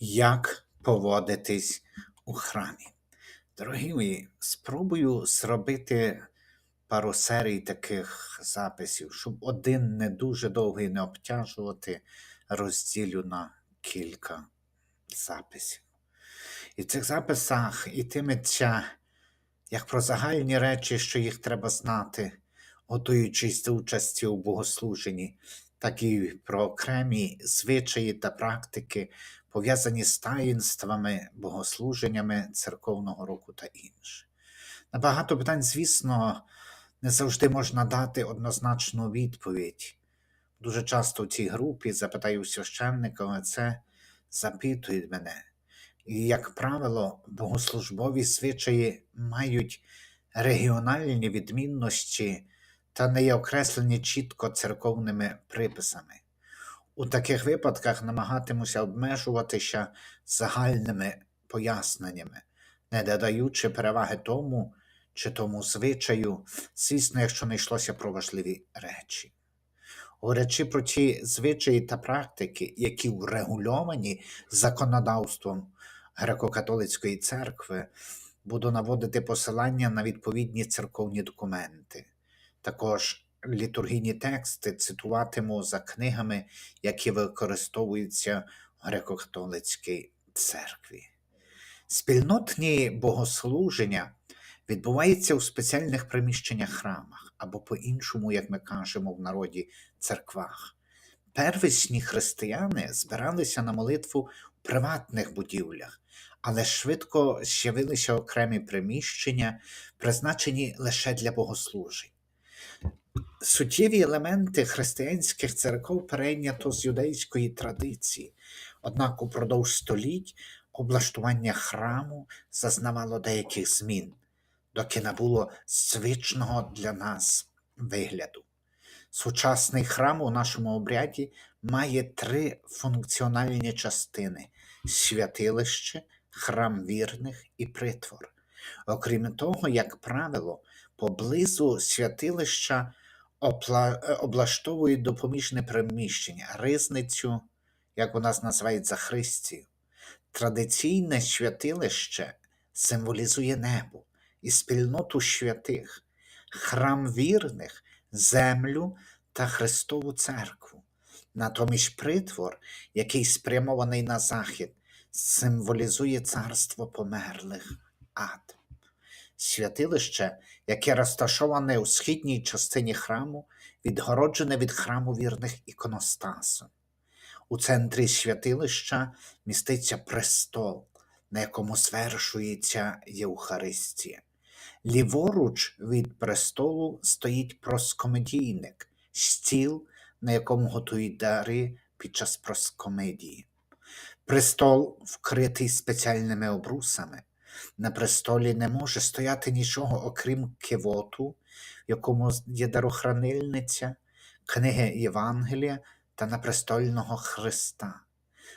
Як поводитись у храмі? Дорогі мої, спробую зробити пару серій таких записів, щоб один не дуже довгий не обтяжувати, розділю на кілька записів. І в цих записах йтиметься як про загальні речі, що їх треба знати, готуючись до участі у богослуженні, так і про окремі звичаї та практики, пов'язані з таїнствами, богослуженнями церковного року та інше. На багато питань, звісно, не завжди можна дати однозначну відповідь. Дуже часто в цій групі запитаю священника, це запитують мене. І, як правило, богослужбові звичаї мають регіональні відмінності та не є окреслені чітко церковними приписами. У таких випадках намагатимуся обмежуватися загальними поясненнями, не додаючи переваги тому чи тому звичаю, звісно, якщо не йшлося про важливі речі. Говорячи про ті звичаї та практики, які врегульовані законодавством греко-католицької церкви, буду наводити посилання на відповідні церковні документи. Також літургійні тексти цитуватиму за книгами, які використовуються в греко-католицькій церкві. Спільнотні богослуження відбуваються у спеціальних приміщеннях храмах або по-іншому, як ми кажемо в народі, церквах. Первісні християни збиралися на молитву в приватних будівлях, але швидко з'явилися окремі приміщення, призначені лише для богослужень. Суттєві елементи християнських церков перейнято з юдейської традиції, однак упродовж століть облаштування храму зазнавало деяких змін, доки набуло звичного для нас вигляду. Сучасний храм у нашому обряді має три функціональні частини: святилище, храм вірних і притвор. Окрім того, як правило, поблизу святилища е, облаштовують допоміжне приміщення, ризницю, як у нас називають Захристію. Традиційне святилище символізує небо і спільноту святих, храм вірних, землю та Христову церкву. Натомість притвор, який спрямований на захід, символізує царство померлих ад. Святилище, яке розташоване у східній частині храму, відгороджене від храму вірних іконостасом. У центрі святилища міститься престол, на якому звершується Євхаристія. Ліворуч від престолу стоїть проскомедійник, стіл, на якому готують дари під час проскомедії. Престол вкритий спеціальними обрусами. На престолі не може стояти нічого, окрім кивоту, в якому є дарохранильниця, книги Євангелія та напрестольного Христа.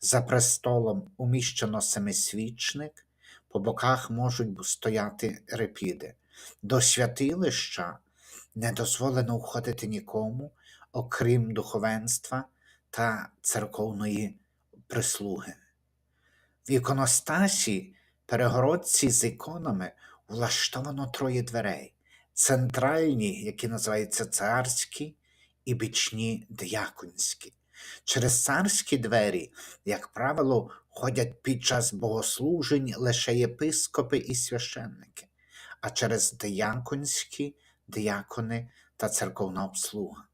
За престолом уміщено семисвічник, по боках можуть стояти репіди. До святилища не дозволено входити нікому, окрім духовенства та церковної прислуги. В іконостасі перегородці з іконами влаштовано троє дверей: центральні, які називаються царські, і бічні діяконські. Через царські двері, як правило, ходять під час богослужень лише єпископи і священники, а через дияконські діякони та церковна обслуга.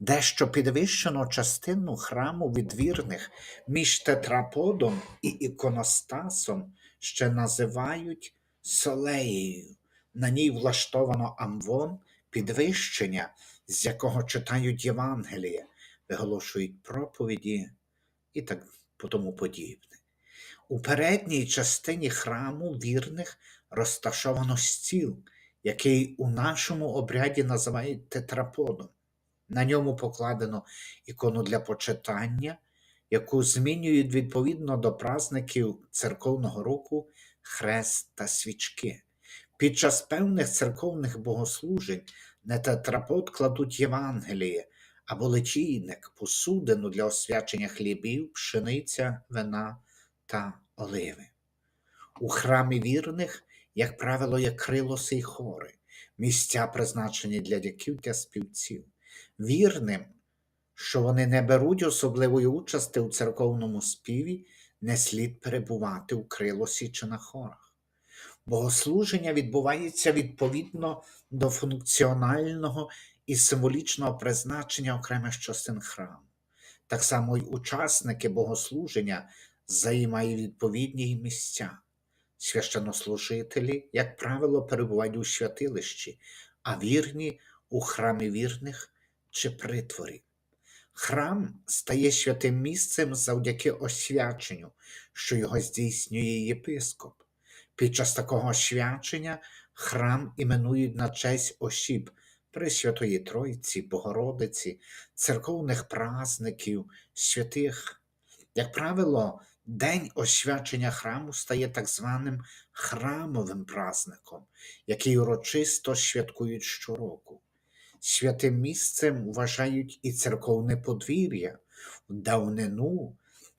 Дещо підвищену частину храму відвірних між тетраподом і іконостасом ще називають солеєю. На ній влаштовано амвон, підвищення, з якого читають Євангеліє, виголошують проповіді і так тому подібне. У передній частині храму вірних розташовано стіл, який у нашому обряді називають тетраподом. На ньому покладено ікону для почитання, яку змінюють відповідно до празників церковного року хрест та свічки. Під час певних церковних богослужень на тетрапод кладуть Євангеліє або личійник, посудину для освячення хлібів, пшениця, вина та оливи. У храмі вірних, як правило, є крилоси й хори, місця, призначені для дяків та співців. Вірним, що вони не беруть особливої участі у церковному співі, не слід перебувати у крилосі чи на хорах. Богослуження відбувається відповідно до функціонального і символічного призначення окремих частин храму. Так само й учасники богослуження займають відповідні місця. Священнослужителі, як правило, перебувають у святилищі, а вірні у храмі вірних чи притворі. Храм стає святим місцем завдяки освяченню, що його здійснює єпископ. Під час такого освячення храм іменують на честь осіб Пресвятої Тройці, Богородиці, церковних празників, святих. Як правило, день освячення храму стає так званим храмовим празником, який урочисто святкують щороку. Святим місцем вважають і церковне подвір'я. В давнину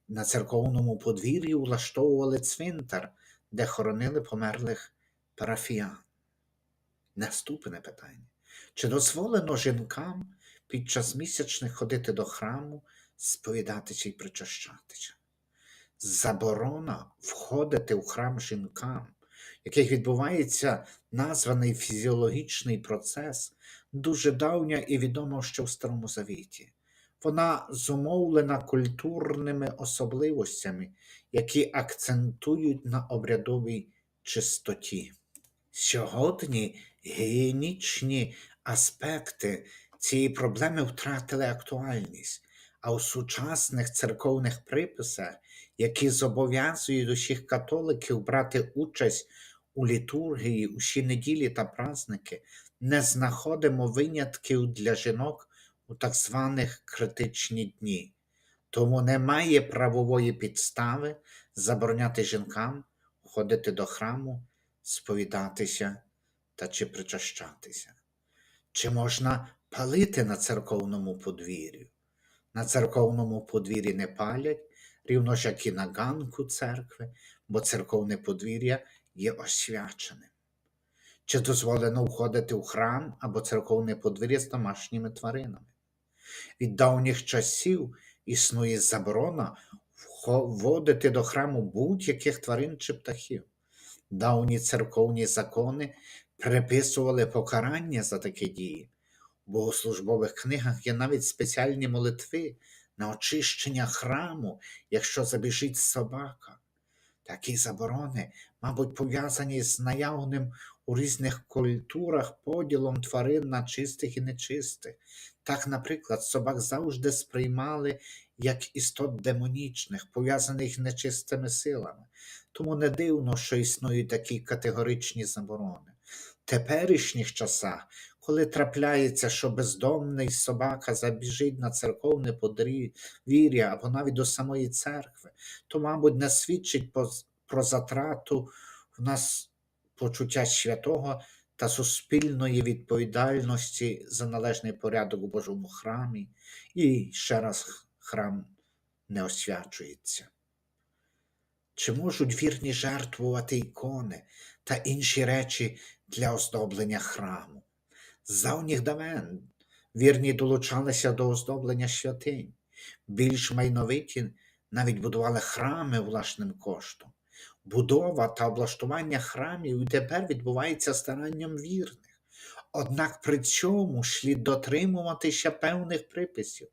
на церковному подвір'ї влаштовували цвинтар, де хоронили померлих парафіян. Наступне питання. Чи дозволено жінкам під час місячних ходити до храму, сповідатися і причащатися? Заборона входити в храм жінкам, яких відбувається названий фізіологічний процес, дуже давня і відома ще в Старому Завіті. Вона зумовлена культурними особливостями, які акцентують на обрядовій чистоті. Сьогодні гігієнічні аспекти цієї проблеми втратили актуальність, а у сучасних церковних приписах, які зобов'язують усіх католиків брати участь у літургії, усі неділі та праздники, не знаходимо винятків для жінок у так званих критичні дні. Тому немає правової підстави забороняти жінкам ходити до храму, сповідатися та чи причащатися. Чи можна палити на церковному подвір'ю? На церковному подвір'ї не палять, рівно ж як і на ганку церкви, бо церковне подвір'я є освяченим. Чи дозволено входити в храм або церковне подвір'я з домашніми тваринами? Від давніх часів існує заборона вводити до храму будь-яких тварин чи птахів. Давні церковні закони приписували покарання за такі дії. У богослужбових книгах є навіть спеціальні молитви на очищення храму, якщо забіжить собака. Такі заборони, мабуть, пов'язані з наявним у різних культурах поділом тварин на чистих і нечистих. Так, наприклад, собак завжди сприймали як істот демонічних, пов'язаних з нечистими силами. Тому не дивно, що існують такі категоричні заборони. В теперішніх часах, коли трапляється, що бездомний собака забіжить на церковне подвір'я або навіть до самої церкви, то, мабуть, не свідчить про затрату в нас почуття святого та суспільної відповідальності за належний порядок у Божому храмі, і ще раз храм не освячується. Чи можуть вірні жертвувати ікони та інші речі для оздоблення храму? З давніх давен вірні долучалися до оздоблення святинь, більш майновиті навіть будували храми власним коштом. Будова та облаштування храмів і тепер відбувається старанням вірних. Однак при цьому слід дотримуватися певних приписів,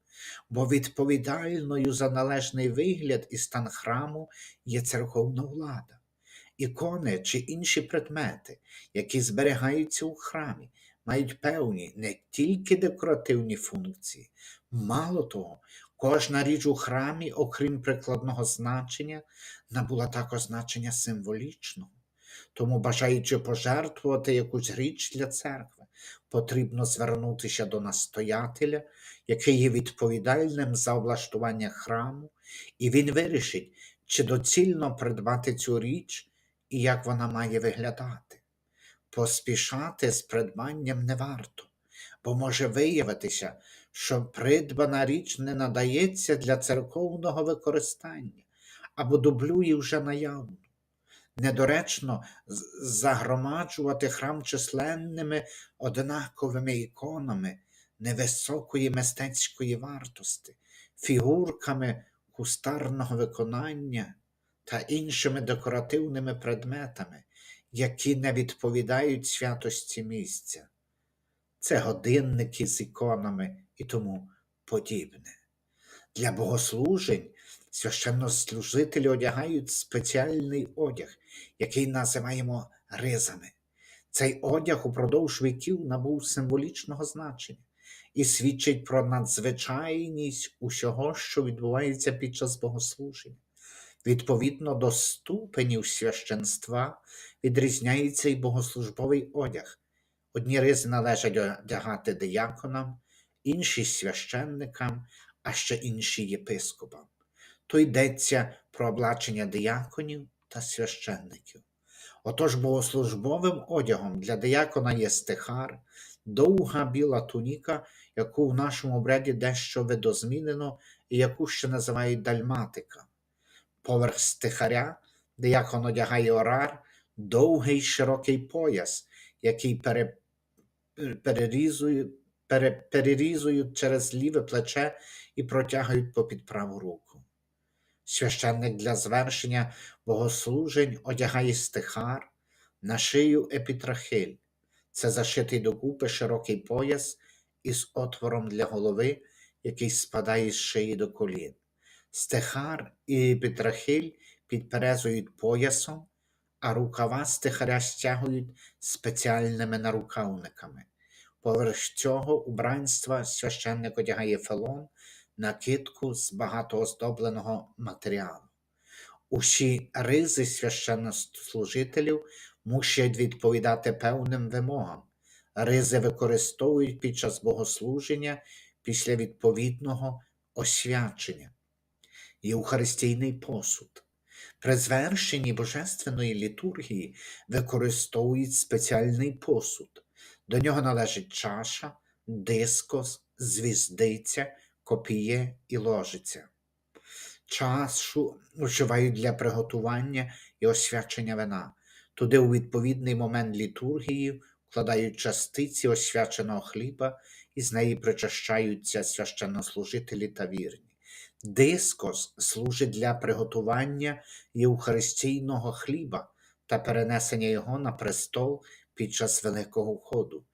бо відповідальною за належний вигляд і стан храму є церковна влада. Ікони чи інші предмети, які зберігаються у храмі, мають певні не тільки декоративні функції, мало того, кожна річ у храмі, окрім прикладного значення, набула також значення символічного. Тому, бажаючи пожертвувати якусь річ для церкви, потрібно звернутися до настоятеля, який є відповідальним за облаштування храму, і він вирішить, чи доцільно придбати цю річ і як вона має виглядати. Поспішати з придбанням не варто, бо може виявитися, що придбана річ не надається для церковного використання, або дублює вже наявну. Недоречно загромаджувати храм численними однаковими іконами невисокої мистецької вартості, фігурками кустарного виконання та іншими декоративними предметами, які не відповідають святості місця. Це годинники з іконами і тому подібне. Для богослужень священнослужителі одягають спеціальний одяг, який називаємо ризами. Цей одяг упродовж віків набув символічного значення і свідчить про надзвичайність усього, що відбувається під час богослуження. Відповідно до ступенів священства відрізняється і богослужбовий одяг. Одні ризи належать одягати дияконам, інші священникам, а ще інші єпископам. То йдеться про облачення дияконів та священників. Отож богослужбовим одягом для диякона є стихар, довга біла туніка, яку в нашому обряді дещо видозмінено і яку ще називають дальматика. Поверх стихаря диякон одягає орар, довгий широкий пояс, який пере, перерізує, пере, перерізують через ліве плече і протягують попід праву руку. Священник для звершення богослужень одягає стихар, на шию епітрахиль. Це зашитий докупи широкий пояс із отвором для голови, який спадає з шиї до колін. Стихар і епітрахиль підперезують поясом, а рукава стихаря стягують спеціальними нарукавниками. Поверх цього убранства священник одягає фелон, накидку з багатооздобленого матеріалу. Усі ризи священнослужителів мусять відповідати певним вимогам. Ризи використовують під час богослуження після відповідного освячення. Євхаристійний посуд. При звершенні божественної літургії використовують спеціальний посуд. До нього належить чаша, дискос, звіздиця, копіє і ложиця. Чашу вживають для приготування і освячення вина. Туди у відповідний момент літургії вкладають частиці освяченого хліба і з неї причащаються священнослужителі та вірні. Дискос служить для приготування євхаристійного хліба та перенесення його на престол під час Великого входу.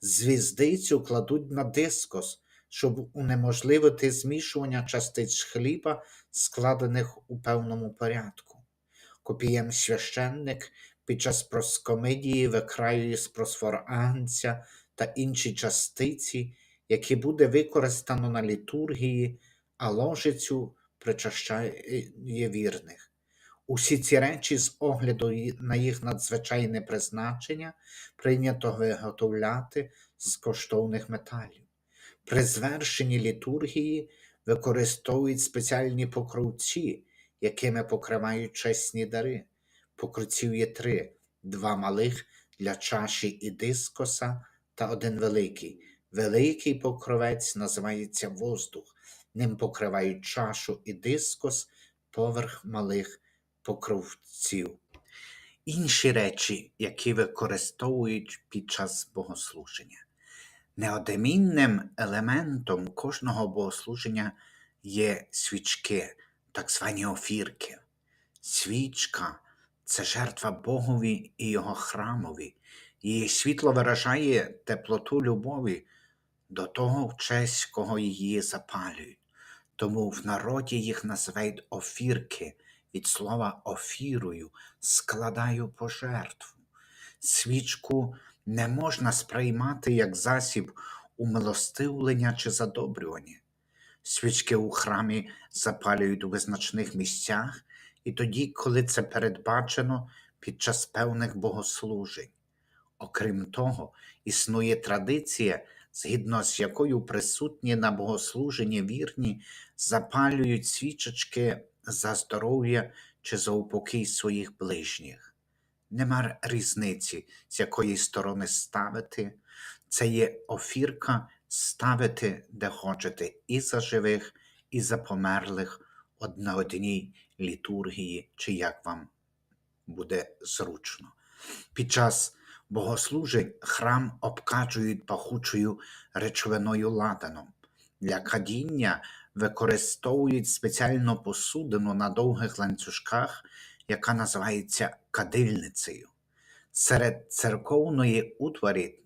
Звіздицю кладуть на дискос, щоб унеможливити змішування частиць хліба, складених у певному порядку. Копієм священник під час проскомидії викраює з просфор агнця та інші частиці, які буде використано на літургії, а ложицю причащає вірних. Усі ці речі з огляду на їх надзвичайне призначення прийнято виготовляти з коштовних металів. При звершенні літургії використовують спеціальні покровці, якими покривають чесні дари. Покровців є три: два малих для чаші і дискоса та один великий. Великий покровець називається воздух. Ним покривають чашу і дискос поверх малих покровців. Інші речі, які використовують під час богослуження. Неодмінним елементом кожного богослуження є свічки, так звані офірки. Свічка це жертва Богові і його храмові. Її світло виражає теплоту любові до того, в честь кого її запалюють. Тому в народі їх називають офірки від слова офірую, складаю пожертву. Свічку не можна сприймати як засіб умилостивлення чи задобрювання. Свічки у храмі запалюють у визначних місцях і тоді, коли це передбачено під час певних богослужень. Окрім того, існує традиція, згідно з якою присутні на богослуженні вірні запалюють свічечки за здоров'я чи за упокій своїх ближніх. Нема різниці, з якої сторони ставити. Це є офірка ставити, де хочете, і за живих, і за померлих на одній літургії, чи як вам буде зручно. Під час богослужень храм обкачують пахучою речовиною ладаном. Для кадіння використовують спеціальну посудину на довгих ланцюжках, яка називається кадильницею. Серед церковної утварі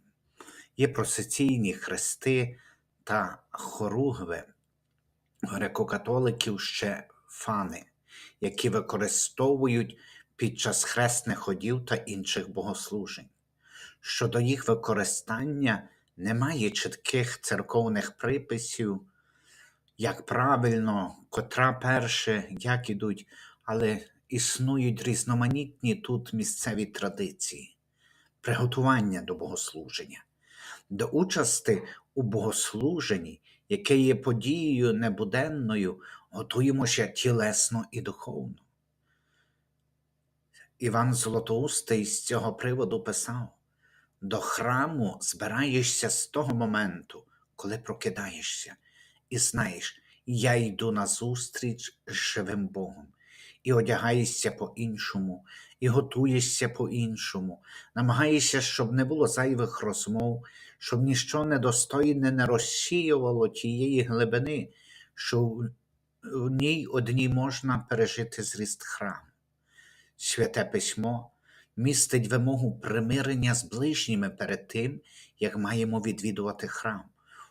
є процесійні хрести та хоругви греко-католиків ще фани, які використовують під час хресних ходів та інших богослужень. Щодо їх використання немає чітких церковних приписів, як правильно, котра перше, як ідуть, але існують різноманітні тут місцеві традиції, приготування до богослуження, до участи у богослуженні, яке є подією небуденною, готуємося тілесно і духовно. Іван Золотоустий з цього приводу писав: до храму збираєшся з того моменту, коли прокидаєшся, і знаєш, я йду на зустріч з живим Богом, і одягаєшся по-іншому, і готуєшся по-іншому, намагаєшся, щоб не було зайвих розмов, щоб ніщо недостойне не розсіювало тієї глибини, що в ній одній можна пережити зріст храму. Святе письмо містить вимогу примирення з ближніми перед тим, як маємо відвідувати храм,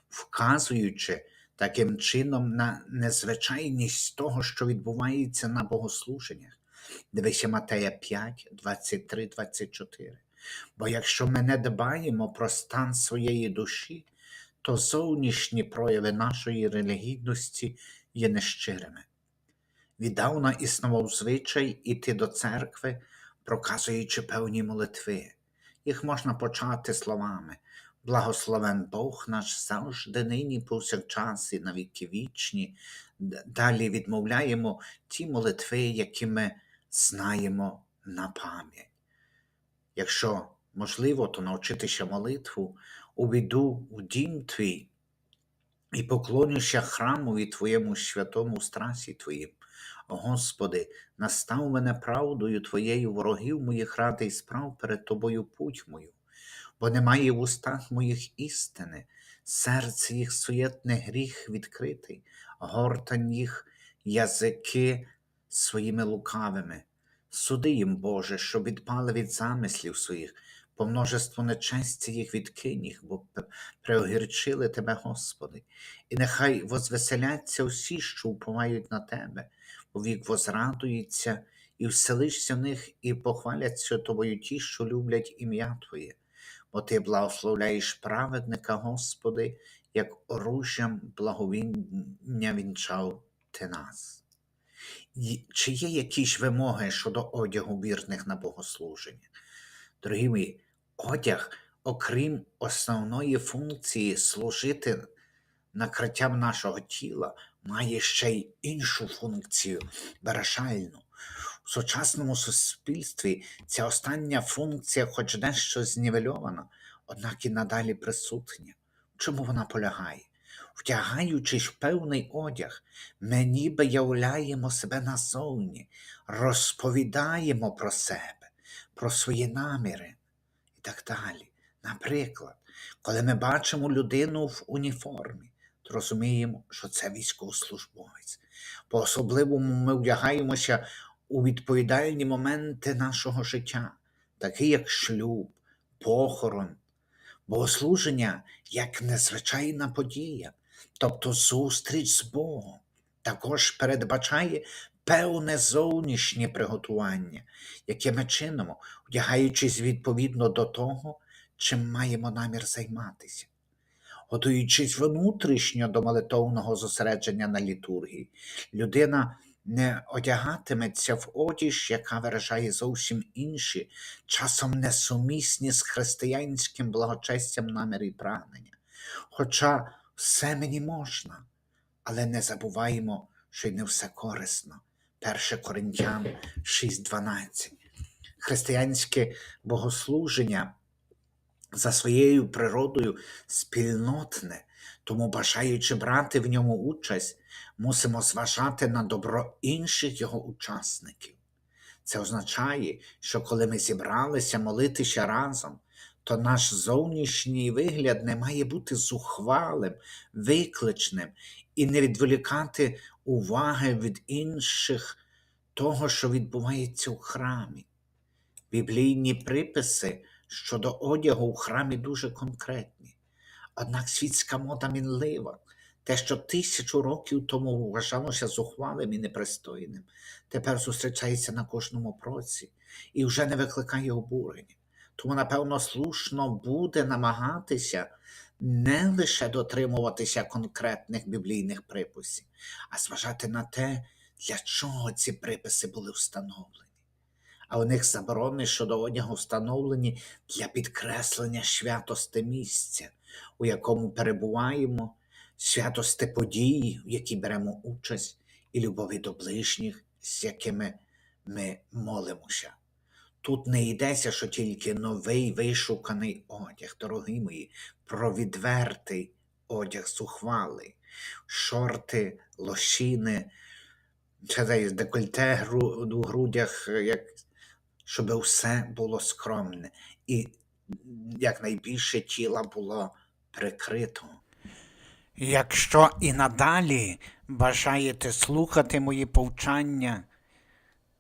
вказуючи таким чином на незвичайність того, що відбувається на богослуженнях. Дивися Матея 5, 23, 24. Бо якщо ми не дбаємо про стан своєї душі, то зовнішні прояви нашої релігійності є нещирими. Віддавна існував звичай іти до церкви, проказуючи певні молитви. Їх можна почати словами Благословен Бог наш завжди нині повсякчас і навіки вічні. Далі відмовляємо ті молитви, які ми знаємо на пам'ять. Якщо можливо, то навчитися молитву, увійду в дім твій і поклонюся храмові Твоєму святому страсі Твоїм. Господи, настав мене правдою Твоєю ворогів моїх ради і справ перед Тобою путь мою, бо немає в устах моїх істини, серце їх суєтне гріх відкритий, гортань їх язики своїми лукавими. Суди їм, Боже, щоб відпали від замислів своїх, по множеству нечесті їх відкинь бо п- преогірчили Тебе, Господи, і нехай возвеселяться всі, що уповають на Тебе, бо вік возрадується, і вселишся в них, і похваляться тобою ті, що люблять ім'я Твоє, бо Ти благословляєш праведника, Господи, як оружжям благовіння вінчав Ти нас. Чи є якісь вимоги щодо одягу вірних на богослуження? Дорогі мої, одяг, окрім основної функції служити накриттям нашого тіла, має ще й іншу функцію вирішальну. У сучасному суспільстві ця остання функція, хоч дещо знівельована, однак і надалі присутня. Чому вона полягає? Втягаючись в певний одяг, ми ніби являємо себе назовні, розповідаємо про себе, про свої наміри так далі. Наприклад, коли ми бачимо людину в уніформі, то розуміємо, що це військовослужбовець. По особливому ми вдягаємося у відповідальні моменти нашого життя, такі як шлюб, похорон, богослуження як незвичайна подія, тобто зустріч з Богом, також передбачає певне зовнішнє приготування, яке ми чинимо, вдягаючись відповідно до того, чим маємо намір займатися. Готуючись внутрішньо до молитовного зосередження на літургії, людина не одягатиметься в одіж, яка виражає зовсім інші, часом несумісні з християнським благочестям наміри і прагнення. Хоча все мені можна, але не забуваємо, що й не все корисно. 1 Коринтян 6.12. Християнське богослуження за своєю природою спільнотне, Тому, бажаючи брати в ньому участь, мусимо зважати на добро інших його учасників. Це означає, що коли ми зібралися молитися разом, то наш зовнішній вигляд не має бути зухвалим, викличним і не відволікати уваги від інших того, що відбувається у храмі. Біблійні приписи щодо одягу в храмі дуже конкретні. Однак світська мода мінлива. Те, що тисячу років тому вважалося зухвалим і непристойним, тепер зустрічається на кожному проці і вже не викликає обурення. Тому, напевно, слушно буде намагатися не лише дотримуватися конкретних біблійних приписів, а зважати на те, для чого ці приписи були встановлені. А у них заборони щодо одягу встановлені для підкреслення святости місця, у якому перебуваємо, святости події, в які беремо участь, і любові до ближніх, з якими ми молимося. Тут не йдеться, що тільки новий вишуканий одяг, дорогі мої, про відвертий одяг зухвалий, шорти, чи десь декольте у грудях, як, щоб все було скромне. І якнайбільше тіла було прикрито. Якщо і надалі бажаєте слухати мої повчання,